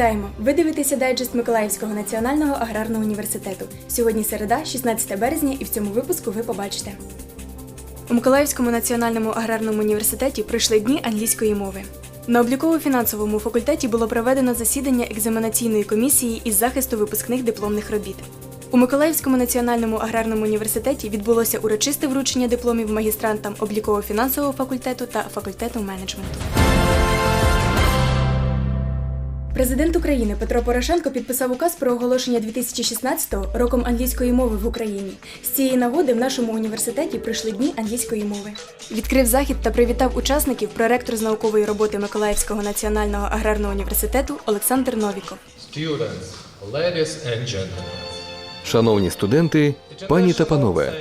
Вітаємо! Ви дивитеся дайджест Миколаївського національного аграрного університету. Сьогодні середа, 16 березня, і в цьому випуску ви побачите. У Миколаївському національному аграрному університеті пройшли дні англійської мови. На обліково-фінансовому факультеті було проведено засідання екзаменаційної комісії із захисту випускних дипломних робіт. У Миколаївському національному аграрному університеті відбулося урочисте вручення дипломів магістрантам обліково-фінансового факультету та факультету менеджменту. Президент України Петро Порошенко підписав указ про оголошення 2016-го роком англійської мови в Україні. З цієї нагоди в нашому університеті пройшли дні англійської мови. Відкрив захід та привітав учасників проректор з наукової роботи Миколаївського національного аграрного університету Олександр Новіков. Students, ladies and gentlemen. Шановні студенти, пані та панове,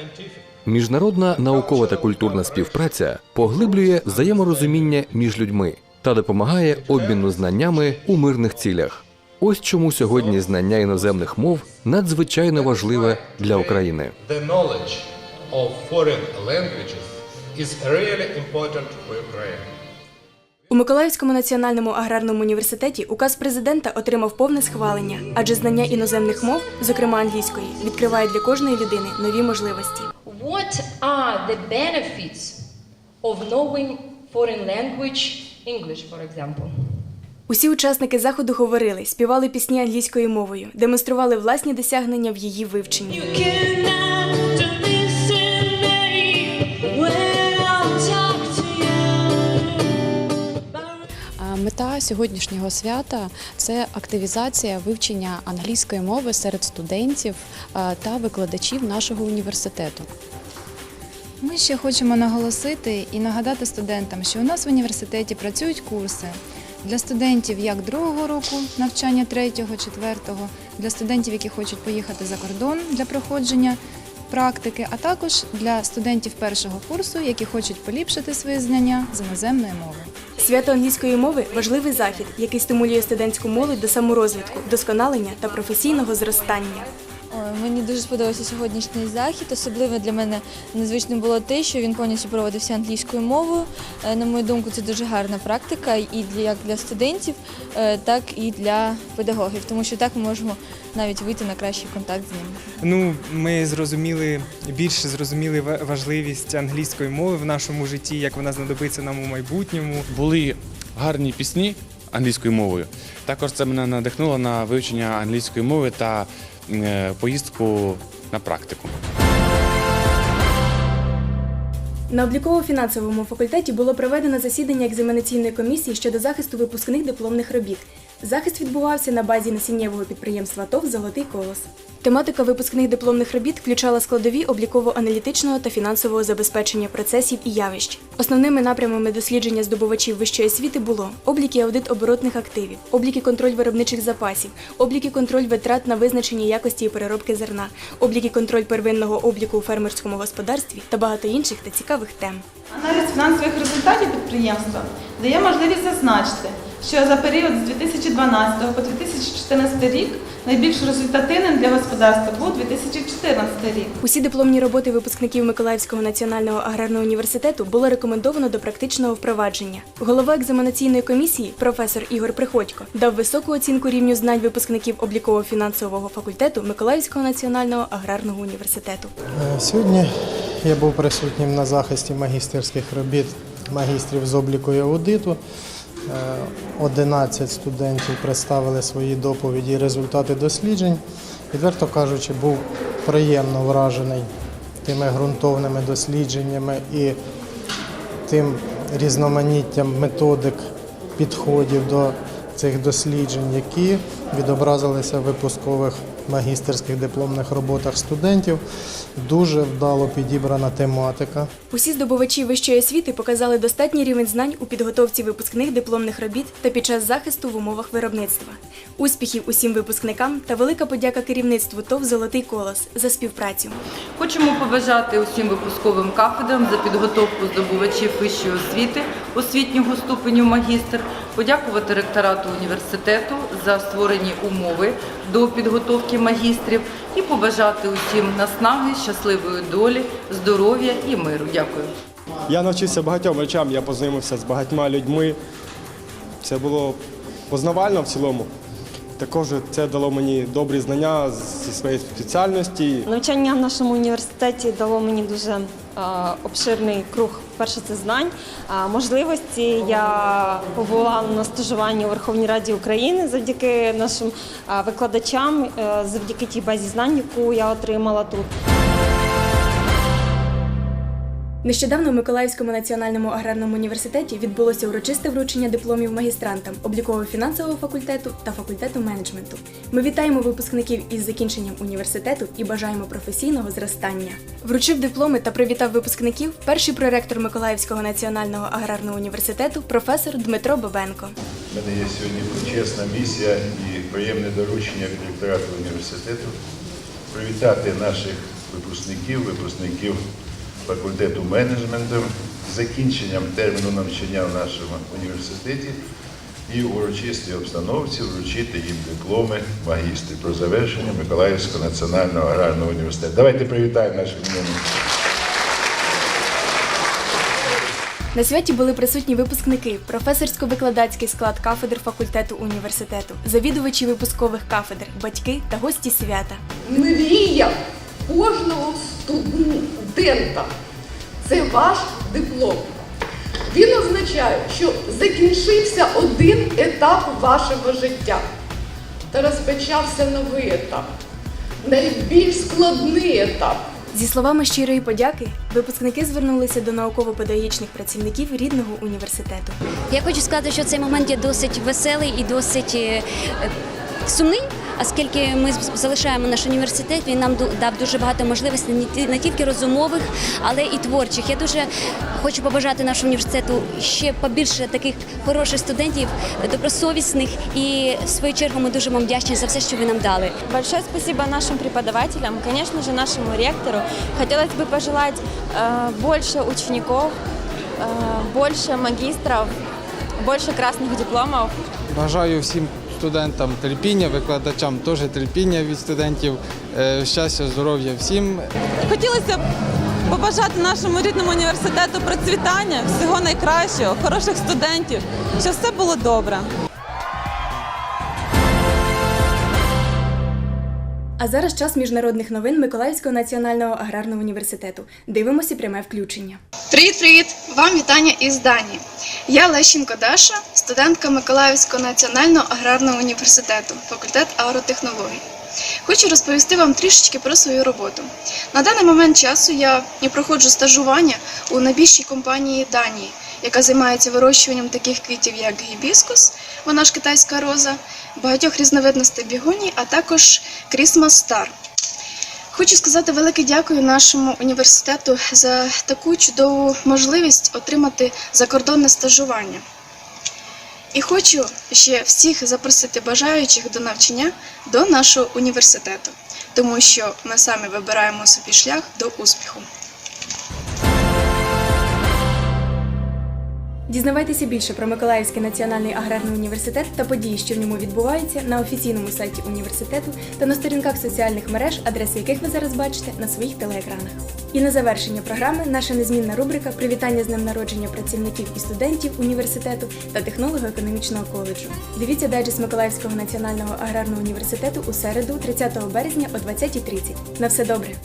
міжнародна наукова та культурна співпраця поглиблює взаєморозуміння між людьми та допомагає обміну знаннями у мирних цілях. Ось чому сьогодні знання іноземних мов надзвичайно важливе для України. The knowledge of foreign languages is really important for Ukraine. У Миколаївському національному аграрному університеті указ президента отримав повне схвалення, адже знання іноземних мов, зокрема англійської, відкриває для кожної людини нові можливості. What are the benefits of knowing foreign language, English, for example? Усі учасники заходу говорили, співали пісні англійською мовою, демонстрували власні досягнення в її вивченні. Мета сьогоднішнього свята це активізація вивчення англійської мови серед студентів та викладачів нашого університету. Ми ще хочемо наголосити і нагадати студентам, що у нас в університеті працюють курси для студентів як другого року навчання, третього, четвертого, для студентів, які хочуть поїхати за кордон для проходження практики, а також для студентів першого курсу, які хочуть поліпшити свої знання з іноземної мови. Свято англійської мови важливий захід, який стимулює студентську молодь до саморозвитку, вдосконалення та професійного зростання. Мені дуже сподобався сьогоднішній захід. Особливо для мене незвичним було те, що він повністю проводився англійською мовою. Е, На мою думку, це дуже гарна практика і для як для студентів, е, так і для педагогів, тому що так ми можемо навіть вийти на кращий контакт з ними. Ну, ми зрозуміли більше зрозуміли важливість англійської мови в нашому житті, як вона знадобиться нам у майбутньому. були гарні пісні англійською мовою. Також це мене надихнуло на вивчення англійської мови та поїздку на практику. На обліково-фінансовому факультеті було проведено засідання екзаменаційної комісії щодо захисту випускних дипломних робіт. Захист відбувався на базі насіннєвого підприємства ТОВ Золотий колос. Тематика випускних дипломних робіт включала складові обліково-аналітичного та фінансового забезпечення процесів і явищ. Основними напрямами дослідження здобувачів вищої освіти було облік і аудит оборотних активів, облік і контроль виробничих запасів, облік і контроль витрат на визначення якості і переробки зерна, облік і контроль первинного обліку у фермерському господарстві та багато інших та цікавих тем. Аналіз фінансових результатів підприємства дає можливість зазначити, що за період з 2012 по 2014 рік найбільш результативним для господарства був 2014 рік. Усі дипломні роботи випускників Миколаївського національного аграрного університету було рекомендовано до практичного впровадження. Голова екзаменаційної комісії, професор Ігор Приходько, дав високу оцінку рівню знань випускників обліково-фінансового факультету Миколаївського національного аграрного університету. Е, Сьогодні я був присутнім на захисті магістерських робіт магістрів з обліку і аудиту. Е, 11 студентів представили свої доповіді і результати досліджень. Відверто кажучи, був приємно вражений тими ґрунтовними дослідженнями і тим різноманіттям методик підходів до цих досліджень, які відобразилися в випускових магістерських дипломних роботах студентів. Дуже вдало підібрана тематика. Усі здобувачі вищої освіти показали достатній рівень знань у підготовці випускних дипломних робіт та під час захисту в умовах виробництва. Успіхів усім випускникам та велика подяка керівництву ТОВ Золотий колос за співпрацю. Хочемо побажати усім випусковим кафедрам за підготовку здобувачів вищої освіти освітнього ступеню магістр, подякувати ректорату університету за створені умови до підготовки магістрів і побажати усім наснаги, щасливої долі, здоров'я і миру. Дякую. Я навчився багатьом речам, я познайомився з багатьма людьми. Це було познавально в цілому. Також це дало мені добрі знання зі своєї спеціальності. Навчання в нашому університеті дало мені дуже е, обширний круг. Перше це знань. А можливості я побула на стажуванні у Верховній Раді України завдяки нашим викладачам, е, завдяки тій базі знань, яку я отримала тут. Нещодавно в Миколаївському національному аграрному університеті відбулося урочисте вручення дипломів магістрантам обліково-фінансового факультету та факультету менеджменту. Ми вітаємо випускників із закінченням університету і бажаємо професійного зростання. Вручив дипломи та привітав випускників перший проректор Миколаївського національного аграрного університету професор Дмитро Бабенко. У мене є сьогодні почесна місія і приємне доручення від ректорату університету привітати наших випускників, випускників факультету менеджменту з закінченням терміну навчання в нашому університеті і в урочистій обстановці вручити їм дипломи магістрів про завершення Миколаївського національного аграрного університету. Давайте привітаємо наших іменних. На святі були присутні випускники, професорсько-викладацький склад кафедр факультету університету, завідувачі випускових кафедр, батьки та гості свята. Мрія кожного студента це ваш диплом. Він означає, що закінчився один етап вашого життя та розпочався новий етап, найбільш складний етап. Зі словами щирої подяки, випускники звернулися до науково-педагогічних працівників рідного університету. Я хочу сказати, що цей момент є досить веселий і досить е, е, сумний, оскільки ми з- залишаємо наш університет. Він нам ду- дав дуже багато можливостей не ті- не тільки розумових, але і творчих. Я дуже хочу побажати нашому університету ще побільше таких хороших студентів, добросовісних. І в свою чергу ми дуже вам вдячні за все, що ви нам дали. Большое спасибо нашим преподавателям, конечно же, нашему ректору. Хотелось бы пожелать э, больше учеников, э, больше магистров, больше красных дипломов. Бажаю всім студентам терпіння, викладачам теж терпіння від студентів, е, щастя, здоров'я всім. Хотілося б побажати нашому рідному університету процвітання, всього найкращого, хороших студентів, щоб все було добре. А зараз час міжнародних новин Миколаївського національного аграрного університету. Дивимося пряме включення. Привіт-привіт! Вам вітання із Данії. Я Лещенко Даша, студентка Миколаївського національного аграрного університету, факультет агротехнологій. Хочу розповісти вам трішечки про свою роботу. На даний момент часу я проходжу стажування у найбільшій компанії Данії, яка займається вирощуванням таких квітів, як гібіскус, вона ж китайська роза, багатьох різновидностей бігоній, а також Christmas Star. Хочу сказати велике дякую нашому університету за таку чудову можливість отримати закордонне стажування. І хочу ще всіх запросити бажаючих до навчання до нашого університету, тому що ми самі вибираємо собі шлях до успіху. Дізнавайтеся більше про Миколаївський національний аграрний університет та події, що в ньому відбуваються, на офіційному сайті університету та на сторінках соціальних мереж, адреси яких ви зараз бачите на своїх телеекранах. І на завершення програми наша незмінна рубрика Привітання з днем народження працівників і студентів університету та технолого-економічного коледжу. Дивіться дайджест Миколаївського національного аграрного університету у середу, 30 березня о 20.30. На все добре!